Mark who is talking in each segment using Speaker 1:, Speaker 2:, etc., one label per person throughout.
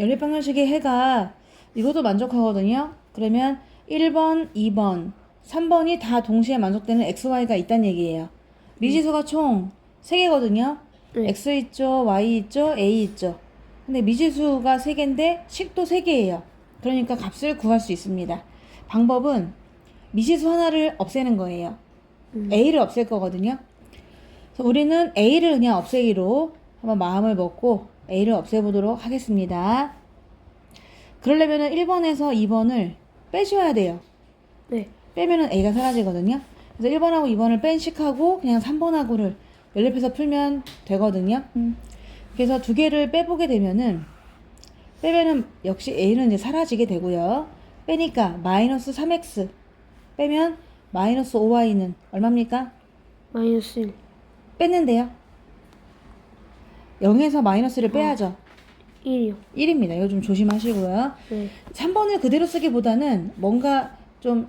Speaker 1: 연립방정식의 해가 이것도 만족하거든요. 그러면 1번, 2번, 3번이 다 동시에 만족되는 XY가 있다는 얘기예요. 미지수가 총 3개거든요.
Speaker 2: 네.
Speaker 1: X 있죠, Y 있죠, A 있죠. 근데 미지수가 3개인데 식도 3개예요. 그러니까 값을 구할 수 있습니다. 방법은 미지수 하나를 없애는 거예요.
Speaker 2: 음.
Speaker 1: A를 없앨 거거든요. 그래서 우리는 A를 그냥 없애기로 한번 마음을 먹고 A를 없애보도록 하겠습니다. 그러려면 1번에서 2번을 빼셔야 돼요.
Speaker 2: 네.
Speaker 1: 빼면은 A가 사라지거든요. 그래서 1번하고 2번을 뺀 식하고 그냥 3번하고를 연립해서 풀면 되거든요. 그래서 두 개를 빼보게 되면은 빼면은 역시 A는 이제 사라지게 되고요. 빼니까 마이너스 3x 빼면 마이너스 5y는 얼마입니까?
Speaker 2: 마이너스 1.
Speaker 1: 뺐는데요. 0에서 마이너스를 빼야죠.
Speaker 2: 1이요.
Speaker 1: 1입니다. 이거 좀 조심하시고요.
Speaker 2: 네.
Speaker 1: 3번을 그대로 쓰기보다는 뭔가 좀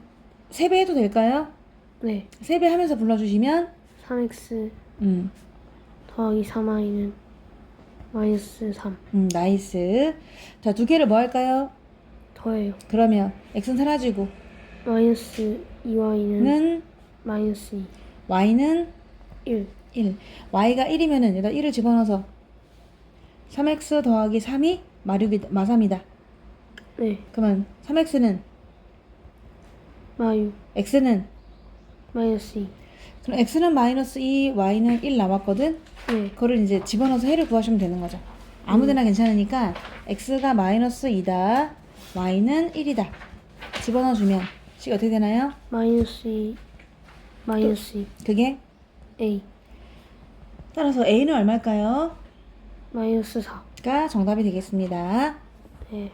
Speaker 1: 세배해도 될까요?
Speaker 2: 네.
Speaker 1: 세배하면서 불러주시면
Speaker 2: 3x
Speaker 1: 음,
Speaker 2: 더하기 3y는 마이너스 3.
Speaker 1: 음, 나이스. 자, 두 개를 뭐 할까요?
Speaker 2: 더해요.
Speaker 1: 그러면 x는 사라지고
Speaker 2: 마이너스 2y는
Speaker 1: 는
Speaker 2: 마이너스 2.
Speaker 1: y는
Speaker 2: 1.
Speaker 1: 1. y가 1이면은 여기다 1을 집어넣어서 3x 더하기 3이 마륙이 마3이다.
Speaker 2: 네.
Speaker 1: 그러면 3x는
Speaker 2: 마유.
Speaker 1: x는
Speaker 2: 마이너스 2.
Speaker 1: 그럼 x는 마이너스 2, y는 1 남았거든.
Speaker 2: 네.
Speaker 1: 그거를 이제 집어넣어서 해를 구하시면 되는 거죠. 아무데나 괜찮으니까 x가 마이너스 2다, y는 1이다. 집어넣어 주면 식 어떻게 되나요?
Speaker 2: 마이너스 2. 마이너스 2.
Speaker 1: 그게
Speaker 2: A.
Speaker 1: 따라서 a는 얼마일까요?
Speaker 2: 마이너스 4.
Speaker 1: 가 정답이 되겠습니다.
Speaker 2: 네.